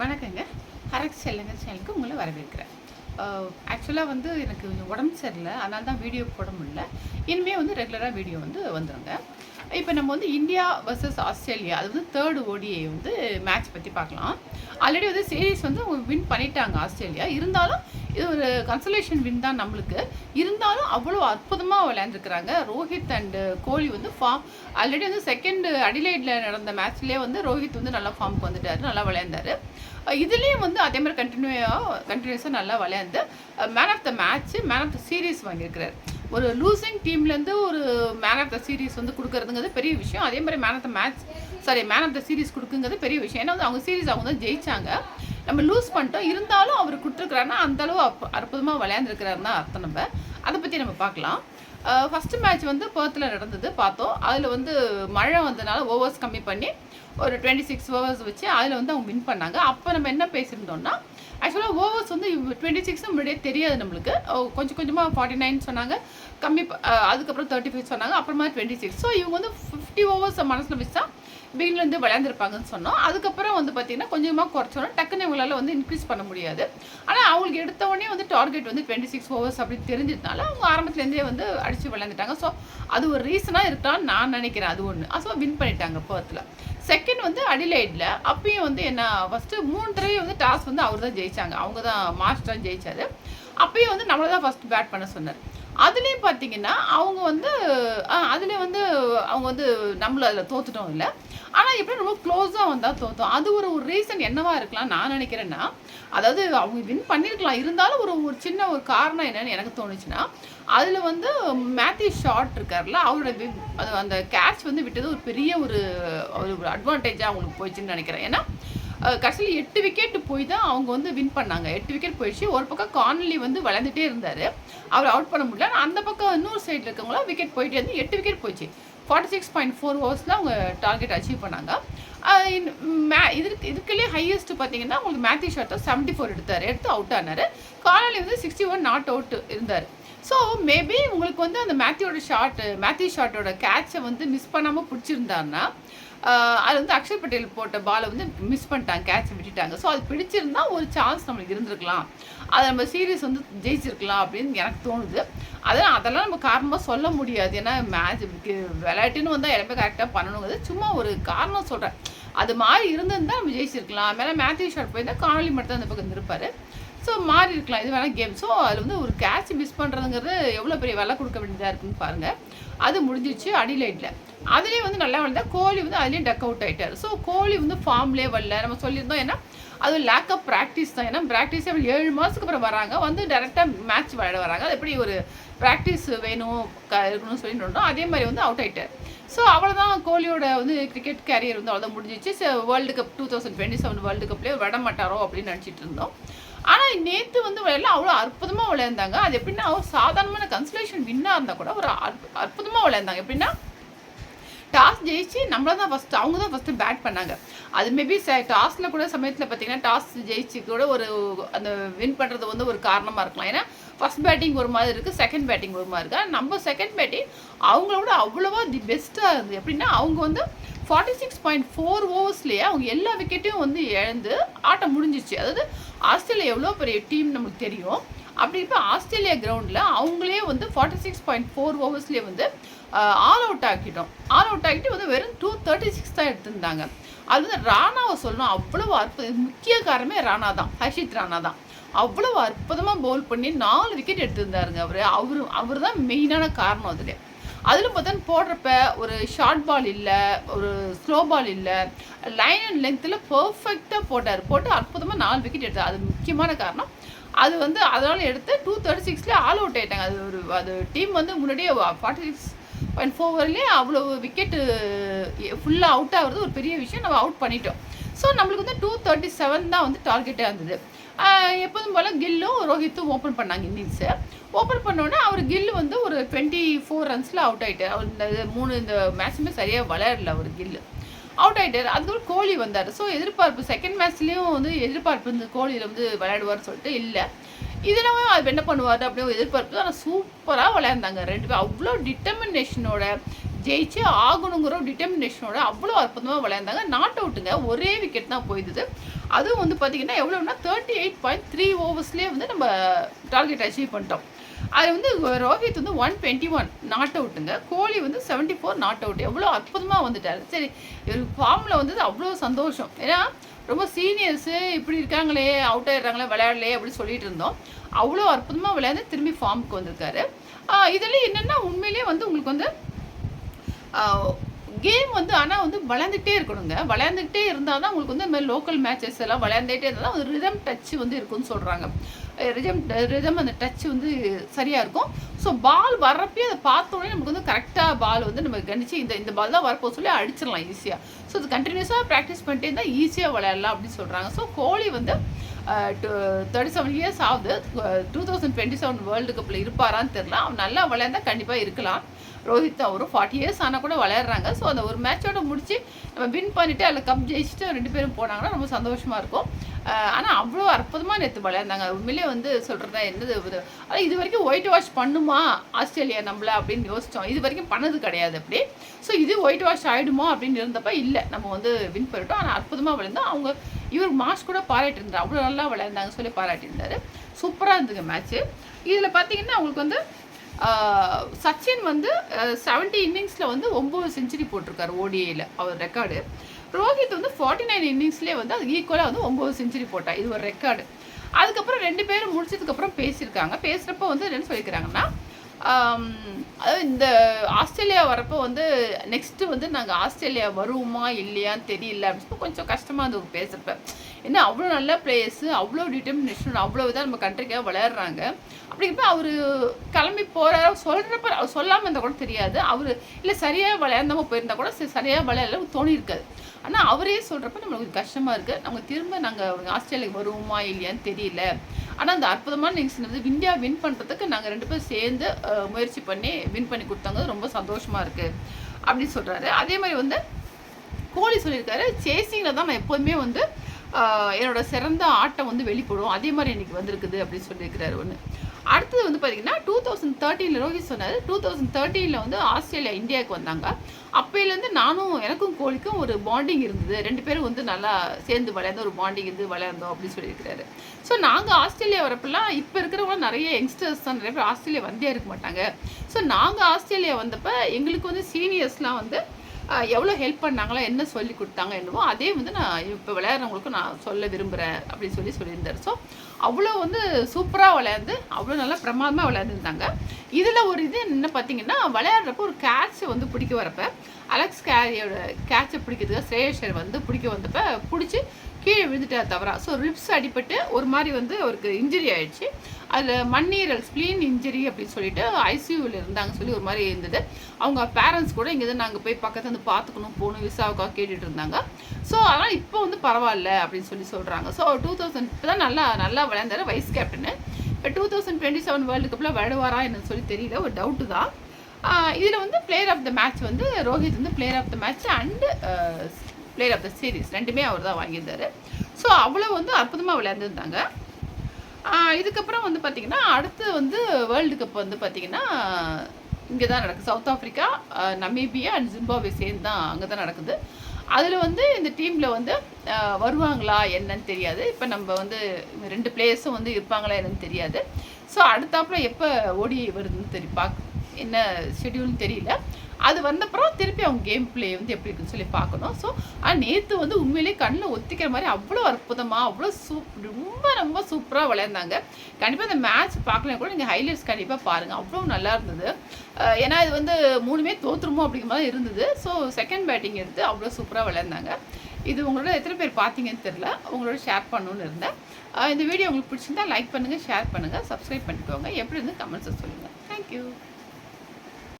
வணக்கங்க. ஹரக் செல்லுங்க சேனலுக்கு உங்களை வரவேற்கிறேன். ஆக்சுவலாக வந்து எனக்கு கொஞ்சம் உடம்பு சரியில்லை. அதனால தான் வீடியோ போட முடியல. இனிமேல் வந்து ரெகுலராக வீடியோ வந்து வந்துடுங்க இப்போ நம்ம வந்து இந்தியா வர்சஸ் ஆஸ்திரேலியா அது வந்து தேர்டு ஓடிஐ வந்து மேட்ச் பற்றி பார்க்கலாம். ஆல்ரெடி வந்து சீரீஸ் வந்து வின் பண்ணிட்டாங்க ஆஸ்திரேலியா. இருந்தாலும் இது ஒரு கன்சலேஷன் வின் தான் நம்மளுக்கு. இருந்தாலும் அவ்வளோ அற்புதமாக விளையாண்டுருக்குறாங்க. ரோஹித் அண்டு கோலி வந்து ஃபார்ம் ஆல்ரெடி வந்து செகண்ட் அடிலைடில் நடந்த மேட்ச்லேயே வந்து ரோஹித் வந்து நல்லா ஃபார்முக்கு வந்துட்டார். நல்லா விளையாண்டார். இதுலேயும் வந்து அதே மாதிரி கண்டினியூவாக கண்டினியூஸாக நல்லா விளையாண்டு man of the match man of the series வாங்கியிருக்கிறார். ஒரு லூசிங் டீம்லேருந்து ஒரு மேன் ஆஃப் த சீரீஸ் வந்து கொடுக்குறதுங்கிறது பெரிய விஷயம். அதே மாதிரி man of the match sorry man of the series கொடுக்குங்கிறது பெரிய விஷயம். ஏன்னா வந்து அவங்க சீரீஸ் அவங்க தான் ஜெயிச்சாங்க. நம்ம லூஸ் பண்ணிட்டோம். இருந்தாலும் அவர் கொடுத்துருக்குறாருன்னா அந்தளவு அப் அற்புதமாக விளையாண்டுருக்கிறாருன்னா அர்த்தம் நம்ம. அதை பற்றி நம்ம பார்க்கலாம். ஃபஸ்ட்டு மேட்ச் வந்து பேர்த்தில் நடந்தது பார்த்தோம். அதில் வந்து மழை வந்தனால ஓவர்ஸ் கம்மி பண்ணி ஒரு டுவெண்ட்டி சிக்ஸ் ஓவர்ஸ் வச்சு அதில் வந்து அவங்க வின் பண்ணாங்க. அப்போ நம்ம என்ன பேசியிருந்தோம்னா ஆக்சுவலாக ஓவர்ஸ் வந்து டுவெண்ட்டி சிக்ஸ் முன்னாடியே தெரியாது நம்மளுக்கு. கொஞ்சம் கொஞ்சமாக ஃபார்ட்டி நைன் சொன்னாங்க. கம்மி அதுக்கப்புறம் தேர்ட்டி ஃபைவ் சொன்னாங்க. அப்புறமா டுவெண்ட்டி சிக்ஸ் ஸோ இவங்க வந்து ஃபிஃப்டி ஓவர்ஸ் மனசில் வச்சா பிகின்லேருந்து விளையாண்டுருப்பாங்கன்னு சொன்னோம். அதுக்கப்புறம் வந்து பார்த்தீங்கன்னா கொஞ்சமாக குறைச்சோன்னா டக்குன்னு இவங்களால வந்து இன்க்ரீஸ் பண்ண முடியாது. ஆனால் அவங்களுக்கு எடுத்த உடனே வந்து டார்கெட் வந்து டுவெண்ட்டி சிக்ஸ் ஓவர்ஸ் அப்படின்னு தெரிஞ்சதுனால அவங்க ஆரம்பத்துலேருந்தே வந்து அடித்து விளையாண்டுட்டாங்க. ஸோ அது ஒரு ரீசனாக இருக்கான்னு நான் நினைக்கிறேன். அது ஒன்று ஸோ வின் பண்ணிட்டாங்க பர்த்தில் செகண்ட் வந்து அடிலைடில் அப்பயும் வந்து என்ன ஃபஸ்ட்டு மூணு தடவை வந்து டாஸ் வந்து அவர் தான் ஜெயிச்சாங்க. அவங்க தான் மாஸ்டர் ஜெயிச்சாரு. அப்பயும் வந்து நம்மளை தான் ஃபஸ்ட் பேட் பண்ண சொன்னார். அதுலேயும் பார்த்தீங்கன்னா அவங்க வந்து அதுலேயும் வந்து அவங்க வந்து நம்மள அதில் தோத்துட்டோம் இல்லை. ஆனால் எப்படி ரொம்ப க்ளோஸாக வந்தால் தோத்தோம். அது ஒரு ஒரு ரீசன் என்னவா இருக்கலாம் நான் நினைக்கிறேன்னா அதாவது அவங்க வின் பண்ணியிருக்கலாம் இருந்தாலும் ஒரு ஒரு சின்ன ஒரு காரணம் என்னன்னு எனக்கு தோணுச்சுன்னா அதில் வந்து மேத்யூ ஷார்ட் இருக்கார்ல அவரோட அது அந்த கேட்ச் வந்து விட்டது ஒரு பெரிய ஒரு ஒரு அட்வான்டேஜாக அவங்களுக்கு போயிடுச்சுன்னு நினைக்கிறேன். ஏன்னா கடைசியில் எட்டு விக்கெட் போய் தான் அவங்க வந்து வின் பண்ணாங்க. எட்டு விக்கெட் போயிடுச்சு. ஒரு பக்கம் கான்லி வந்து விளையாண்டுட்டே இருந்தார். அவர் அவுட் பண்ண முடியல. அந்த பக்கம் இன்னொரு சைடில் இருக்கவங்களாம் விக்கெட் போயிட்டே இருந்து எட்டு விக்கெட் போயிடுச்சு ஃபார்ட்டி சிக்ஸ் பாயிண்ட் ஃபோர் ஓவர்ஸில் அவங்க டார்கெட் அச்சீவ் பண்ணாங்க. மே இதுக்கு இதுக்குள்ளேயே ஹையஸ்ட் பார்த்தீங்கன்னா உங்களுக்கு மேத்யூ ஷாட்டை செவன்ட்டி ஃபோர் எடுத்தார். எடுத்து அவுட் ஆனார். காலையில் வந்து சிக்ஸ்டி ஒன் நாட் அவுட் இருந்தார். ஸோ மேபி உங்களுக்கு வந்து அந்த மேத்யூட ஷார்ட் மேத்யூ ஷார்ட்டோட கேட்சை வந்து மிஸ் பண்ணாமல் பிடிச்சிருந்தாருன்னா அது வந்து அக்ஷர் பட்டேல் போட்ட பாலை வந்து மிஸ் பண்ணிட்டாங்க கேட்ச் விட்டுட்டாங்க. ஸோ அது பிடிச்சிருந்தா ஒரு சான்ஸ் நம்மளுக்கு இருந்திருக்கலாம். அதை நம்ம சீரியஸ் வந்து ஜெயிச்சிருக்கலாம் அப்படின்னு எனக்கு தோணுது. அதெல்லாம் அதெல்லாம் நம்ம காரணமாக சொல்ல முடியாது. ஏன்னா மேட்ச் விளையாட்டுன்னு வந்தால் எல்லாமே கரெக்டாக பண்ணணுங்கிறது சும்மா ஒரு காரணம் சொல்கிறேன் அது மாதிரி இருந்திருந்தால் நம்ம ஜெயிச்சிருக்கலாம். மேலே மேத்யூ ஷாட் போயிருந்தால் காணொலி மட்டும் தான் அந்த பக்கம் இருப்பார் ஸோ மாறி இருக்கலாம். இது வேணால் கேம் ஸோ அதில் வந்து ஒரு கேட்ச் மிஸ் பண்ணுறதுங்கிறது எவ்வளோ பெரிய விலை கொடுக்க வேண்டியதாக இருக்குன்னு பாருங்கள் அது முடிஞ்சிச்சு அடிலைட்டில் அதுலேயும் வந்து நல்லா வளர்ந்தா கோலி வந்து அதுலேயும் டக் அவுட் ஆகிட்டார் ஸோ கோலி வந்து ஃபார்ம்லேயே வரல நம்ம சொல்லியிருந்தோம் ஏன்னா அது லேக் ஆஃப் ப்ராக்டிஸ் தான். ஏன்னா ப்ராக்டிஸே ஏழு மாதத்துக்கு அப்புறம் வராங்க. வந்து டேரெக்டாக மேட்ச் விளையாட வராங்க. அது எப்படி ஒரு ப்ராக்டிஸ் வேணும் க இருக்கணும்னு சொல்லிட்டு அதே மாதிரி வந்து அவுட் ஆகிட்டார் ஸோ அவ்வளோதான் கோலியோட வந்து கிரிக்கெட் கேரியர் வந்து அவ்வளோதான் முடிஞ்சிச்சு. World cup two thousand twenty seven world கப்லேயே விட மாட்டாரோ அப்படின்னு நினச்சிட்டு இருந்தோம். ஆனால் நேற்று வந்து விளையாடல. அவ்வளோ அற்புதமாக விளையாண்டாங்க. அது எப்படின்னா சாதாரணமான கன்சலேஷன் வின்னாக இருந்தால் கூட ஒரு அற்புதமாக விளையாண்டாங்க. எப்படின்னா டாஸ் ஜெயிச்சு நம்மள தான் ஃபஸ்ட்டு அவங்க தான் ஃபஸ்ட்டு பேட் பண்ணாங்க. அது மேபி ச டாஸில் கூட சமயத்தில் பார்த்தீங்கன்னா டாஸ் ஜெயிச்சு கூட ஒரு அந்த வின் பண்ணுறது வந்து ஒரு காரணமாக இருக்கலாம். ஏன்னா ஃபஸ்ட் பேட்டிங் ஒரு மாதிரி இருக்குது செகண்ட் பேட்டிங் ஒரு மாதிரி இருக்குது நம்ம செகண்ட் பேட்டிங் அவங்களோட அவ்வளோவா தி பெஸ்ட்டாக இருந்தது எப்படின்னா அவங்க வந்து ஃபார்ட்டி சிக்ஸ் பாயிண்ட் ஃபோர் ஓவர்ஸ்லேயே அவங்க எல்லா விக்கெட்டையும் வந்து இழந்து ஆட்டம் முடிஞ்சிச்சு. அதாவது ஆஸ்திரேலியா எவ்வளோ பெரிய டீம் நமக்கு தெரியும். அப்படி இப்போ ஆஸ்திரேலியா கிரவுண்டில் அவங்களே வந்து ஃபார்ட்டி சிக்ஸ் பாயிண்ட் ஃபோர் ஓவர்ஸ்லேயே வந்து ஆல் அவுட் ஆக்கிட்டோம். ஆல் அவுட் ஆகிட்டு வந்து வெறும் டூ தேர்ட்டி சிக்ஸ் தான் எடுத்திருந்தாங்க. அது வந்து ராணாவை சொல்லணும். அவ்வளோ அற்புதம். முக்கிய காரணமே ராணா தான். ஹர்ஷித் ராணா தான். அவ்வளோ அற்புதமாக பவுல் பண்ணி நாலு விக்கெட் எடுத்திருந்தாருங்க அவர். அவர் அவர் தான் மெயினான காரணம் அதில். அதில் பார்த்தா போடுறப்ப ஒரு ஷார்ட் பால் இல்லை ஒரு ஸ்லோ பால் இல்லை. லைன் அண்ட் லென்த்தில் பர்ஃபெக்டாக போட்டார். போட்டு அற்புதமாக நாலு விக்கெட் எடுத்தார். அது முக்கியமான காரணம் அது வந்து அதனால் எடுத்து டூ தேர்ட்டி சிக்ஸ்லேயே ஆல் அவுட் ஆகிட்டாங்க அது ஒரு அது டீம் வந்து முன்னாடியே ஃபார்ட்டி சிக்ஸ் பாயிண்ட் ஃபோர் வரலேயே அவ்வளோ விக்கெட்டு ஃபுல்லாக அவுட் ஆகிறது ஒரு பெரிய விஷயம். நம்ம அவுட் பண்ணிட்டோம். ஸோ நம்மளுக்கு வந்து டூ தேர்ட்டி செவன் தான் வந்து டார்கெட்டாக இருந்தது. எப்போதும் போல் கில்லும் ரோஹித்தும் ஓப்பன் பண்ணாங்க இன்னிங்ஸு ஓப்பன் பண்ணோன்னே அவர் கில்லு வந்து ஒரு டுவெண்ட்டி ஃபோர் ரன்ஸில் அவுட் ஆகிட்டார் அவர் இந்த மூணு இந்த மேட்சுமே சரியாக விளையாடல அவர் கில்லு. அவுட் ஆகிட்டார் அதுக்கப்புறம் கோலி வந்தார். ஸோ எதிர்பார்ப்பு செகண்ட் மேட்ச்லேயும் வந்து எதிர்பார்ப்பு இந்த கோலியில் வந்து விளையாடுவார்னு சொல்லிட்டு இல்லை. இதெல்லாம் அது என்ன பண்ணுவார் அப்படின்னு எதிர்பார்ப்பு. ஆனால் சூப்பராக விளையாண்டாங்க ரெண்டு பேரும். அவ்வளோ டிட்டர்மினேஷனோட ஜெயிச்சு ஆகணுங்கிற டிட்டர்மினேஷனோட அவ்வளோ அற்புதமாக விளையாண்டாங்க. நாட் அவுட்டுங்க ஒரே விக்கெட் தான் போயிடுது. அதுவும் வந்து பார்த்தீங்கன்னா எவ்வளோன்னா தேர்ட்டி எயிட் பாயிண்ட் த்ரீ ஓவர்ஸ்லேயே வந்து நம்ம டார்கெட் அச்சீவ் பண்ணிட்டோம். அது வந்து ரோஹித் வந்து ஒன் டுவெண்ட்டி ஒன் நாட் அவுட்டுங்க கோலி வந்து செவன்ட்டி ஃபோர் நாட் அவுட் எவ்வளோ அற்புதமாக வந்துட்டார். சரி இவர் ஃபார்மில் வந்தது அவ்வளோ சந்தோஷம். ஏன்னா ரொம்ப சீனியர்ஸு இப்படி இருக்காங்களே அவுட் ஆயிடுறாங்களே விளையாடலையே அப்படின்னு சொல்லிட்டு இருந்தோம். அவ்வளோ அற்புதமாக விளையாண்டு திரும்பி ஃபார்முக்கு வந்திருக்காரு. இதில் என்னென்னா உண்மையிலேயே வந்து உங்களுக்கு வந்து கேம் வந்து ஆனால் வந்து வளர்ந்துட்டே இருக்கணுங்க. விளையாண்டுக்கிட்டே இருந்தால் தான் உங்களுக்கு வந்து இந்த மாதிரி லோக்கல் மேட்சஸ் எல்லாம் விளையாண்டுட்டே இருந்தால் தான் ஒரு ரிதம் டச் வந்து இருக்குன்னு சொல்கிறாங்க ரிதம் ரிதம் அந்த டச் வந்து சரியாக இருக்கும். ஸோ பால் வர்றப்பே அதை பார்த்தோன்னே நமக்கு வந்து கரெக்டாக பால் வந்து நம்ம கணிச்சு இந்த இந்த பால் தான் வரப்போ சொல்லி அடிச்சிடலாம் ஈஸியாக ஸோ இது கண்டினியூஸாக ப்ராக்டிஸ் பண்ணிட்டே இருந்தால் ஈஸியாக விளையாடலாம் அப்படின்னு சொல்கிறாங்க ஸோ கோலி வந்து தேர்ட்டி செவன் இயர்ஸ் ஆகுது. Two thousand twenty seven world கப்பில் இருப்பாரான்னு தெரில அவன் நல்லா விளையாண்டா கண்டிப்பாக இருக்கலாம். ரோஹித் அவரும் ஃபார்ட்டி இயர்ஸ் ஆனால் கூட விளையாடுறாங்க. ஸோ அந்த ஒரு மேட்சோட முடிச்சு நம்ம வின் பண்ணிவிட்டு அதில் கப் ஜெயிச்சுட்டு ரெண்டு பேரும் போனாங்கன்னா ரொம்ப சந்தோஷமாக இருக்கும். ஆனால் அவ்வளோ அற்புதமாக நேற்று விளையாண்டாங்க உண்மையிலே வந்து சொல்கிறதா என்னது அது இது வரைக்கும் ஒயிட் வாஷ் பண்ணுமா ஆஸ்திரேலியா நம்மள அப்படின்னு யோசித்தோம் இது வரைக்கும் பண்ணது கிடையாது அப்படி. ஸோ இது ஒயிட் வாஷ் ஆகிடுமோ அப்படின்னு இருந்தப்ப இல்லை. நம்ம வந்து வின் பண்ணிட்டோம். ஆனால் அற்புதமாக விளையாண்டோம். அவங்க இவர் மாஸ் கூட பாராட்டியிருந்தார் அவ்வளோ நல்லா விளையாண்டாங்க சொல்லி பாராட்டியிருந்தார் சூப்பராக இருந்ததுங்க மேட்ச்சு இதில் பார்த்தீங்கன்னா அவங்களுக்கு வந்து சச்சின் வந்து செவன்ட்டி இன்னிங்ஸில் வந்து ஒம்பது செஞ்சுரி போட்டிருக்காரு ஓடிஏயில் அவர் ரெக்கார்டு ரோஹித் வந்து ஃபார்ட்டி நைன் இன்னிங்ஸ்லேயே வந்து அது ஈக்குவலாக வந்து ஒம்பது செஞ்சுரி போட்டார் இது ஒரு ரெக்கார்டு அதுக்கப்புறம் ரெண்டு பேரும் முடிச்சதுக்கப்புறம் பேசியிருக்காங்க. பேசுகிறப்ப வந்து என்ன சொல்லிக்கிறாங்கன்னா அதாவது இந்த ஆஸ்திரேலியா வரப்போ வந்து நெக்ஸ்ட்டு வந்து நாங்கள் ஆஸ்திரேலியா வருவோமா இல்லையான்னு தெரியல அப்படின்னு கொஞ்சம் கஷ்டமாக இருந்தது பேசுகிறப்ப ஏன்னா அவ்வளோ நல்ல பிளேயர்ஸு அவ்வளோ டிட்டர்மினேஷன் அவ்வளோ இதாக நம்ம கண்ட்ரிக்காக விளையாடுறாங்க. அப்படிங்கிறப்ப அவர் கிளம்பி போகிற சொல்கிறப்ப அவர் சொல்லாமல் இருந்தால் கூட தெரியாது. அவர் இல்லை சரியாக விளையாண்டாமல் போயிருந்தா கூட சரியாக விளையாடல தோணியிருக்காது ஆனால் அவரே சொல்கிறப்ப நம்மளுக்கு கஷ்டமாக இருக்குது நம்ம திரும்ப நாங்கள் ஆஸ்திரேலியாவுக்கு வருவோமா இல்லையான்னு தெரியல. ஆனால் அந்த அற்புதமான நிகழ்ச்சி வந்து இந்தியா வின் பண்ணுறதுக்கு நாங்கள் ரெண்டு பேரும் சேர்ந்து முயற்சி பண்ணி வின் பண்ணி கொடுத்தாங்க ரொம்ப சந்தோஷமாக இருக்குது அப்படின்னு சொல்கிறாரு அதே மாதிரி வந்து கோலி சொல்லியிருக்காரு. சேசிங்கில் தான் நான் எப்போதுமே வந்து என்னோட சிறந்த ஆட்டம் வந்து வெளிப்படும். அதே மாதிரி எனக்கு வந்திருக்குது அப்படின்னு சொல்லியிருக்கிறாரு ஒன்று அடுத்தது வந்து பார்த்தீங்கன்னா டூ தௌசண்ட் தேர்ட்டீனில் ரோஹித் சொன்னார். டூ தௌசண்ட் தேர்ட்டீனில் வந்து ஆஸ்திரேலியா இந்தியாவுக்கு வந்தாங்க. அப்போலேருந்து நானும் எனக்கும் கோழிக்கும் ஒரு பாண்டிங் இருந்தது. ரெண்டு பேரும் வந்து நல்லா சேர்ந்து விளையாந்து ஒரு பாண்டிங் இருந்து விளையாண்டோம் அப்படின்னு சொல்லியிருக்கிறாரு. ஸோ நாங்கள் ஆஸ்திரேலியா வரப்பெல்லாம் இப்போ இருக்கிறவங்க நிறைய யங்ஸ்டர்ஸ் தான். நிறைய பேர் ஆஸ்திரேலியா வந்தே இருக்க மாட்டாங்க. ஸோ நாங்கள் ஆஸ்திரேலியா வந்தப்போ எங்களுக்கு வந்து சீனியர்ஸ்லாம் வந்து எவ்வளோ ஹெல்ப் பண்ணாங்களோ என்ன சொல்லி கொடுத்தாங்க என்னவோ அதே வந்து நான் இப்போ விளையாடுறவங்களுக்கும் நான் சொல்ல விரும்புகிறேன் அப்படின்னு சொல்லி சொல்லியிருந்தார். ஸோ அவ்வளோ வந்து சூப்பராக விளையாண்டு அவ்வளோ நல்லா பிரமாதமாக விளையாண்டுருந்தாங்க. இதில் ஒரு இது என்ன பார்த்தீங்கன்னா விளையாடுறப்போ ஒரு கேட்ச் வந்து பிடிக்க வரப்போ அலெக்ஸ் கேரியோட கேட்சை பிடிக்கிறதுக்கு ஸ்ரேயஷர் வந்து பிடிக்க வந்தப்போ பிடிச்சி கீழே விழுந்துட்டார் தவறா. ஸோ ரிப்ஸ் அடிபட்டு ஒரு மாதிரி வந்து அவருக்கு இன்ஜுரி ஆயிடுச்சு. அதில் மண்ணீரல் ஸ்ப்ளீன் இன்ஜுரி அப்படின்னு சொல்லிட்டு ஐசியூவில் இருந்தாங்க சொல்லி ஒரு மாதிரி இருந்தது. அவங்க பேரண்ட்ஸ் கூட இங்கே தான் நாங்கள் போய் பக்கத்தில் வந்து பார்த்துக்கணும் போகணும் விசாவுக்காக கேட்டுட்டு இருந்தாங்க. ஸோ அதனால் இப்போ வந்து பரவாயில்ல அப்படின்னு சொல்லி சொல்கிறாங்க ஸோ டூ தௌசண்ட் இப்போ தான் நல்லா நல்லா விளையாண்டார் வைஸ் கேப்டனு இப்போ two thousand twenty seven world கப்பில் விளையாடுவாரா என்னன்னு சொல்லி தெரியல ஒரு டவுட்டு தான். இதில் வந்து பிளேயர் ஆஃப் த மேட்ச் வந்து ரோஹித் வந்து player of the match and player of the series ரெண்டுமே அவர் தான் வாங்கியிருந்தார். ஸோ அவ்வளோ வந்து அற்புதமாக விளையாண்டுருந்தாங்க. இதுக்கப்புறம் வந்து பார்த்திங்கன்னா அடுத்து வந்து வேர்ல்டு கப் வந்து பார்த்திங்கன்னா இங்கே தான் நடக்குது South Africa Namibia and Zimbabwe சேர்ந்து தான் அங்கே தான் நடக்குது. அதில் வந்து இந்த டீமில் வந்து வருவாங்களா என்னன்னு தெரியாது. இப்போ நம்ம வந்து ரெண்டு பிளேயர்ஸும் வந்து இருப்பாங்களா என்னன்னு தெரியாது. ஸோ அடுத்தாப்புல எப்போ ஓடி வருதுன்னு தெரியும் பார்க்க என்ன ஷெடியூல்னு தெரியல. அது வந்தப்புறம் திருப்பி அவங்க கேம் பிளே வந்து எப்படி இருக்குன்னு சொல்லி பார்க்கணும். ஸோ ஆனால் நேற்று வந்து உண்மையிலேயே கண்ணில் ஒத்திக்கிற மாதிரி அவ்வளோ அற்புதமாக அவ்வளோ சூப் ரொம்ப ரொம்ப சூப்பராக விளையாண்டாங்க. கண்டிப்பாக இந்த மேட்ச் பார்க்கலாம் கூட நீங்கள் ஹைலைட்ஸ் கண்டிப்பாக பாருங்கள் அவ்வளோ நல்லா இருந்தது. ஏன்னா இது வந்து மூணுமே தோற்றுருமோ அப்படிங்கிற மாதிரி இருந்தது. ஸோ செகண்ட் பேட்டிங் எடுத்து அவ்வளோ சூப்பராக விளையாண்டாங்க. இது உங்களோட எத்தனை பேர் பார்த்தீங்கன்னு தெரில உங்களோட ஷேர் பண்ணணுன்னு இருந்தேன். இந்த வீடியோ உங்களுக்கு பிடிச்சிருந்தா லைக் பண்ணுங்கள் ஷேர் பண்ணுங்கள் சப்ஸ்கிரைப் பண்ணிக்கோங்க. எப்படி இருந்து கமெண்ட்ஸை சொல்லுங்கள் தேங்க்யூ